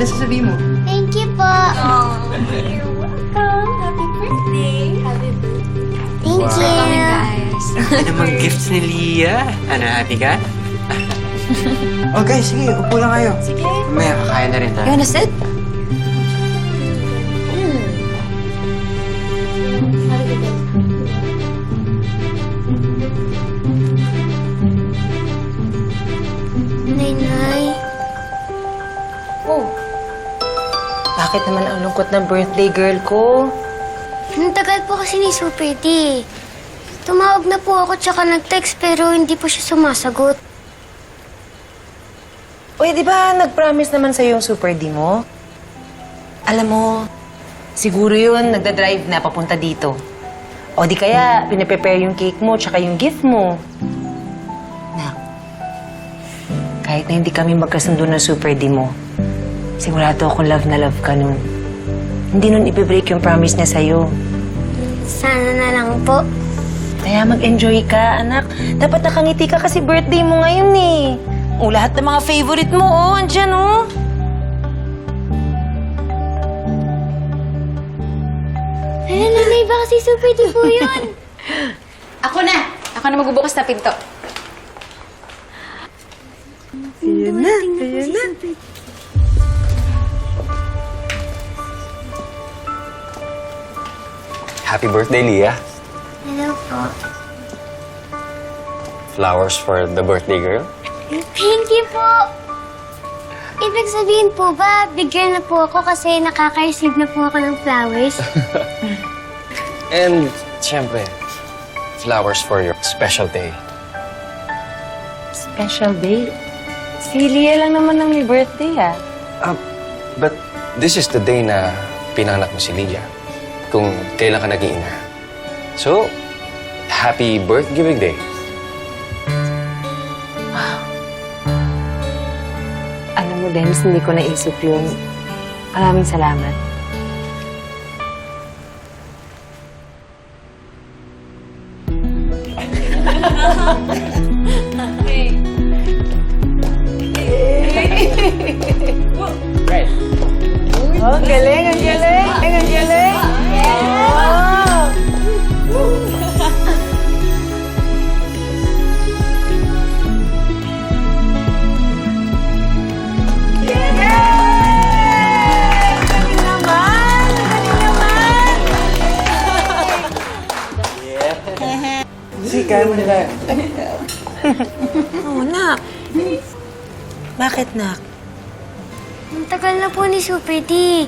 Ano sasabihin mo? Thank you po. You're welcome. Happy birthday. Happy birthday. Thank you. guys. Ano namang gifts ni Lia? Ano, happy ka? oh guys, sige, upo lang kayo. Sige. Mamaya, kakain na rin tayo. You wanna sit? Bakit naman ang lungkot ng birthday girl ko? Ang tagal po kasi ni Super D. Tumawag na po ako tsaka nag-text pero hindi po siya sumasagot. Uy, di ba nag-promise naman sa'yo yung super D mo? Alam mo, siguro yun nagda-drive na papunta dito. O di kaya, pinaprepare yung cake mo tsaka yung gift mo. Nak, kahit na hindi kami magkasundo ng super D mo, sigurado ako love na love ka nun. Hindi nun ipibreak yung promise niya sa'yo. Sana na lang po. Kaya mag-enjoy ka, anak. Dapat nakangiti ka kasi birthday mo ngayon eh. O, lahat ng mga favorite mo, oh, andyan, oh. Ay, nanay, baka si Super D po yun. Ako na. Ako na magbubukas na pinto. Ayan na, ayan na. Happy birthday, Leah. Hello po. Flowers for the birthday girl. Thank you po. Ibig sabihin po ba, bigyan na po ako kasi nakaka-receive na po ako ng flowers? And, syempre, flowers for your special day. Special day. Si Lia lang naman ang may birthday, ah. Uh, but this is the day na pinanganak mo si Leah. Kung kailan ka nag-iina. So, happy birth-giving day. Alam mo, Dennis, hindi ko naisip yun. Maraming salamat. Oh, galing, ang galing, kaya mo nila. Oo, nak. Bakit, nak? Ang tagal na po ni Super D.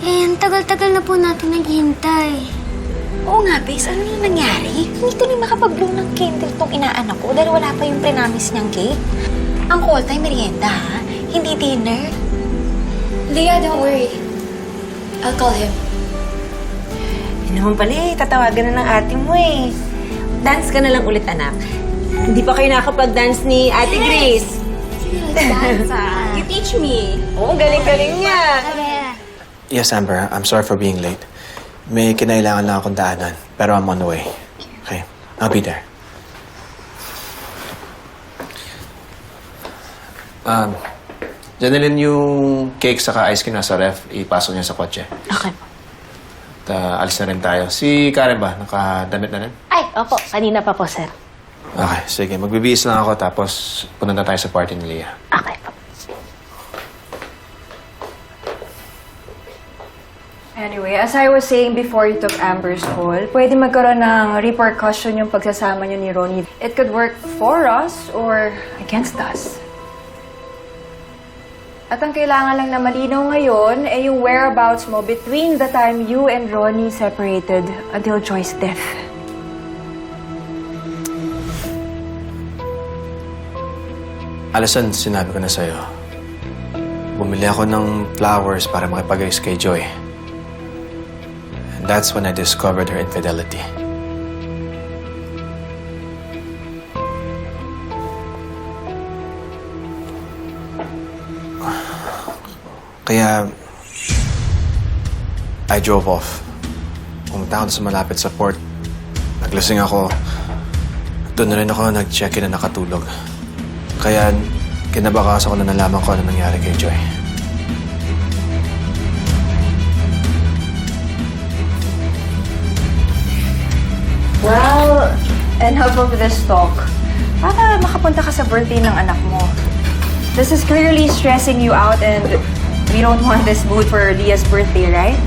Eh, ang tagal-tagal na po natin naghihintay. Oo nga, Bes. Ano yung nangyari? Hindi tuloy makapag-blow ng candle tong inaanak ko dahil wala pa yung prenamis niyang cake. Ang call time merienda, ha? Hindi dinner. Leah, don't worry. I'll call him. Yun naman pala eh, tatawagan na ng ate mo eh. Dance ka na lang ulit, anak. Hindi pa kayo nakapag-dance ni Ate Grace. Dance, ah. You teach me. Oo, galing-galing niya. Yes, Amber. I'm sorry for being late. May kinailangan lang akong daanan, pero I'm on the way. Okay, I'll be there. Um, Janelin, yung cake saka ice cream nasa ref, ipasok niya sa kotse. Okay. At uh, alis na rin tayo. Si Karen ba? Nakadamit na rin? Opo. Kanina pa po, sir. Okay, sige. Magbibihis lang ako tapos punta na tayo sa party ni Leah. Okay po. Anyway, as I was saying before you took Amber's call, pwede magkaroon ng repercussion yung pagsasama niyo ni Ronnie. It could work for us or against us. At ang kailangan lang na malinaw ngayon ay yung whereabouts mo between the time you and Ronnie separated until Joy's death. Alasan, sinabi ko na sa'yo. Bumili ako ng flowers para makipag-ayos kay Joy. And that's when I discovered her infidelity. Kaya, I drove off. Pumunta ako sa malapit sa port. Naglasing ako. Doon na rin ako nag-check-in na nakatulog. Kaya kinabakasan ko na nalaman ko ano nangyari kay Joy. Well, enough of this talk. Para makapunta ka sa birthday ng anak mo. This is clearly stressing you out and we don't want this booth for Leah's birthday, right?